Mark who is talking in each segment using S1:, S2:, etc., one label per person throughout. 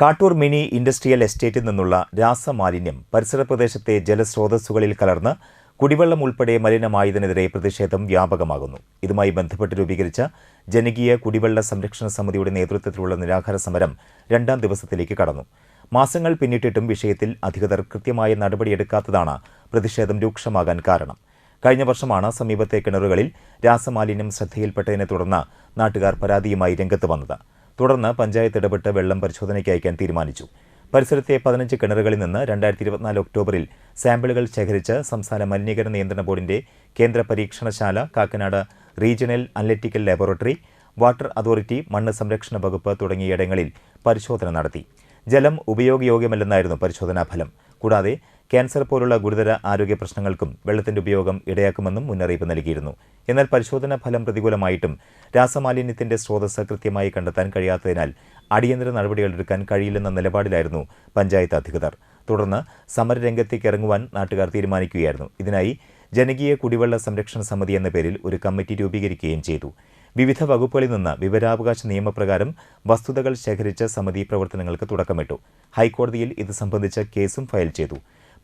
S1: Kattoor mini industrial എസ്റ്റേറ്റിൽ നിന്നുള്ള രാസമാലിന്യം പരിസര പ്രദേശത്തെ ജലസ്രോതസ്സുകളിൽ കലർന്ന് കുടിവെള്ളം ഉൾപ്പെടെ മലിനമായതിനെതിരെ പ്രതിഷേധം വ്യാപകമാകുന്നു. ഇതുമായി ബന്ധപ്പെട്ട് രൂപീകരിച്ച ജനകീയ കുടിവെള്ള സംരക്ഷണ സമിതിയുടെ നേതൃത്വത്തിലുള്ള നിരാഹാര സമരം രണ്ടാം ദിവസത്തിലേക്ക് കടന്നു. മാസങ്ങൾ പിന്നിട്ടിട്ടും വിഷയത്തിൽ അധികൃതർ കൃത്യമായ നടപടിയെടുക്കാത്തതാണ് പ്രതിഷേധം രൂക്ഷമാകാൻ കാരണം. കഴിഞ്ഞ വർഷമാണ് സമീപത്തെ കിണറുകളിൽ രാസമാലിന്യം ശ്രദ്ധയിൽപ്പെട്ടതിനെ തുടർന്ന് നാട്ടുകാർ പരാതിയുമായി രംഗത്ത് വന്നത്. തുടർന്ന് പഞ്ചായത്ത് ഇടപെട്ട് വെള്ളം പരിശോധനയ്ക്ക് അയക്കാൻ തീരുമാനിച്ചു. പരിസരത്തെ പതിനഞ്ച് കിണറുകളിൽ നിന്ന് രണ്ടായിരത്തി ഇരുപത്തിനാല് ഒക്ടോബറിൽ സാമ്പിളുകൾ ശേഖരിച്ച് സംസ്ഥാന മലിനീകരണ നിയന്ത്രണ ബോർഡിന്റെ കേന്ദ്ര പരീക്ഷണശാല Kakkanad regional analytical laboratory water authority മണ്ണ് സംരക്ഷണ വകുപ്പ് തുടങ്ങിയിടങ്ങളിൽ പരിശോധന നടത്തി. ജലം ഉപയോഗയോഗ്യമല്ലെന്നായിരുന്നു പരിശോധനാ ഫലം. കൂടാതെ ക്യാൻസർ പോലുള്ള ഗുരുതര ആരോഗ്യ പ്രശ്നങ്ങൾക്കും വെള്ളത്തിന്റെ ഉപയോഗം ഇടയാക്കുമെന്നും മുന്നറിയിപ്പ് നൽകിയിരുന്നു. എന്നാൽ പരിശോധനാ ഫലം പ്രതികൂലമായിട്ടും രാസമാലിന്യത്തിന്റെ സ്രോതസ് കൃത്യമായി കണ്ടെത്താൻ കഴിയാത്തതിനാൽ അടിയന്തര നടപടികളെടുക്കാൻ കഴിയില്ലെന്ന നിലപാടിലായിരുന്നു പഞ്ചായത്ത് അധികൃതർ. തുടർന്ന് സമരരംഗത്തേക്ക് ഇറങ്ങുവാൻ നാട്ടുകാർ തീരുമാനിക്കുകയായിരുന്നു. ഇതിനായി ജനകീയ കുടിവെള്ള സംരക്ഷണ സമിതി എന്ന പേരിൽ ഒരു കമ്മിറ്റി രൂപീകരിക്കുകയും ചെയ്തു. വിവിധ വകുപ്പുകളിൽ നിന്ന് വിവരാവകാശ നിയമപ്രകാരം വസ്തുതകൾ ശേഖരിച്ച സമിതി പ്രവർത്തനങ്ങൾക്ക് തുടക്കമിട്ടു. ഹൈക്കോടതിയിൽ ഇത് സംബന്ധിച്ച കേസും ഫയൽ ചെയ്തു.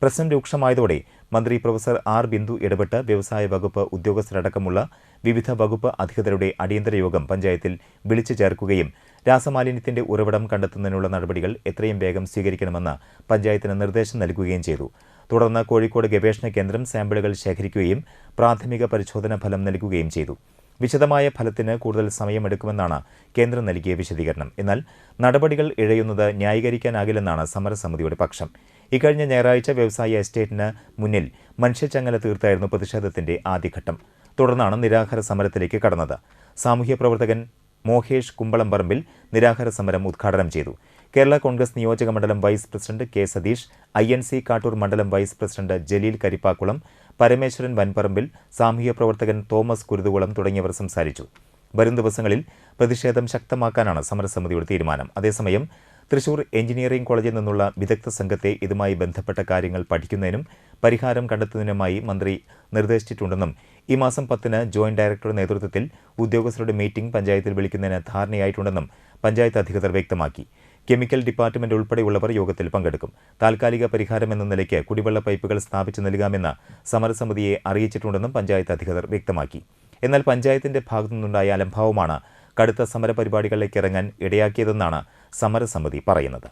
S1: പ്രശ്നം രൂക്ഷമായതോടെ മന്ത്രി പ്രൊഫസർ ആർ ബിന്ദു ഇടപെട്ട് വ്യവസായ വകുപ്പ് ഉദ്യോഗസ്ഥരടക്കമുള്ള വിവിധ വകുപ്പ് അധികൃതരുടെ അടിയന്തര യോഗം പഞ്ചായത്തിൽ വിളിച്ചു ചേർക്കുകയും രാസമാലിന്യത്തിന്റെ ഉറവിടം കണ്ടെത്തുന്നതിനുള്ള നടപടികൾ എത്രയും വേഗം സ്വീകരിക്കണമെന്ന് പഞ്ചായത്തിന് നിർദ്ദേശം നൽകുകയും ചെയ്തു. തുടർന്ന് കോഴിക്കോട് ഗവേഷണ കേന്ദ്രം സാമ്പിളുകൾ ശേഖരിക്കുകയും പ്രാഥമിക പരിശോധനാ ഫലം നൽകുകയും ചെയ്തു. വിശദമായ ഫലത്തിന് കൂടുതൽ സമയമെടുക്കുമെന്നാണ് കേന്ദ്രം നൽകിയ വിശദീകരണം. എന്നാൽ നടപടികൾ ഇഴയുന്നത് ന്യായീകരിക്കാനാകില്ലെന്നാണ് സമരസമിതിയുടെ പക്ഷം. ഇക്കഴിഞ്ഞ ഞായറാഴ്ച വ്യവസായ എസ്റ്റേറ്റിന് മുന്നിൽ മനുഷ്യച്ചങ്ങല തീർത്തായിരുന്നു പ്രതിഷേധത്തിന്റെ ആദ്യഘട്ടം. തുടർന്നാണ് നിരാഹാര സമരത്തിലേക്ക് കടന്നത്. സാമൂഹ്യ പ്രവർത്തകൻ മോഹേഷ് കുമ്പളംപറമ്പിൽ നിരാഹാര സമരം ഉദ്ഘാടനം ചെയ്തു. കേരള കോൺഗ്രസ് നിയോജക മണ്ഡലം vice president K Satheesh I N C Kattoor മണ്ഡലം വൈസ് പ്രസിഡന്റ് ജലീൽ കരിപ്പാക്കുളം പരമേശ്വരൻ വൻപറമ്പിൽ സാമൂഹ്യ പ്രവർത്തകൻ തോമസ് കുരുതുകുളം തുടങ്ങിയവർ സംസാരിച്ചു. വരും ദിവസങ്ങളിൽ പ്രതിഷേധം ശക്തമാക്കാനാണ് സമരസമിതിയുടെ തീരുമാനം. അതേസമയം തൃശൂർ എഞ്ചിനീയറിംഗ് കോളേജിൽ നിന്നുള്ള വിദഗ്ധ സംഘത്തെ ഇതുമായി ബന്ധപ്പെട്ട കാര്യങ്ങൾ പഠിക്കുന്നതിനും പരിഹാരം കണ്ടെത്തുന്നതിനുമായി മന്ത്രി നിർദ്ദേശിച്ചിട്ടുണ്ടെന്നും ഈ മാസം പത്തിന് ജോയിന്റ് ഡയറക്ടറുടെ നേതൃത്വത്തിൽ ഉദ്യോഗസ്ഥരുടെ മീറ്റിംഗ് പഞ്ചായത്തിൽ വിളിക്കുന്നതിന് ധാരണയായിട്ടുണ്ടെന്നും പഞ്ചായത്ത് അധികൃതർ വ്യക്തമാക്കി. കെമിക്കൽ ഡിപ്പാർട്ട്മെന്റ് ഉൾപ്പെടെയുള്ളവർ യോഗത്തിൽ പങ്കെടുക്കും. താൽക്കാലിക പരിഹാരം എന്ന നിലയ്ക്ക് കുടിവെള്ള പൈപ്പുകൾ സ്ഥാപിച്ചു നൽകാമെന്ന് സമരസമിതിയെ അറിയിച്ചിട്ടുണ്ടെന്നും പഞ്ചായത്ത് അധികൃതർ വ്യക്തമാക്കി. എന്നാൽ പഞ്ചായത്തിന്റെ ഭാഗത്തുനിന്നുണ്ടായ അലംഭാവമാണ് കടുത്ത സമരപരിപാടികളിലേക്ക് ഇറങ്ങാൻ ഇടയാക്കിയതെന്നാണ് സമരസമിതി പറയുന്നത്.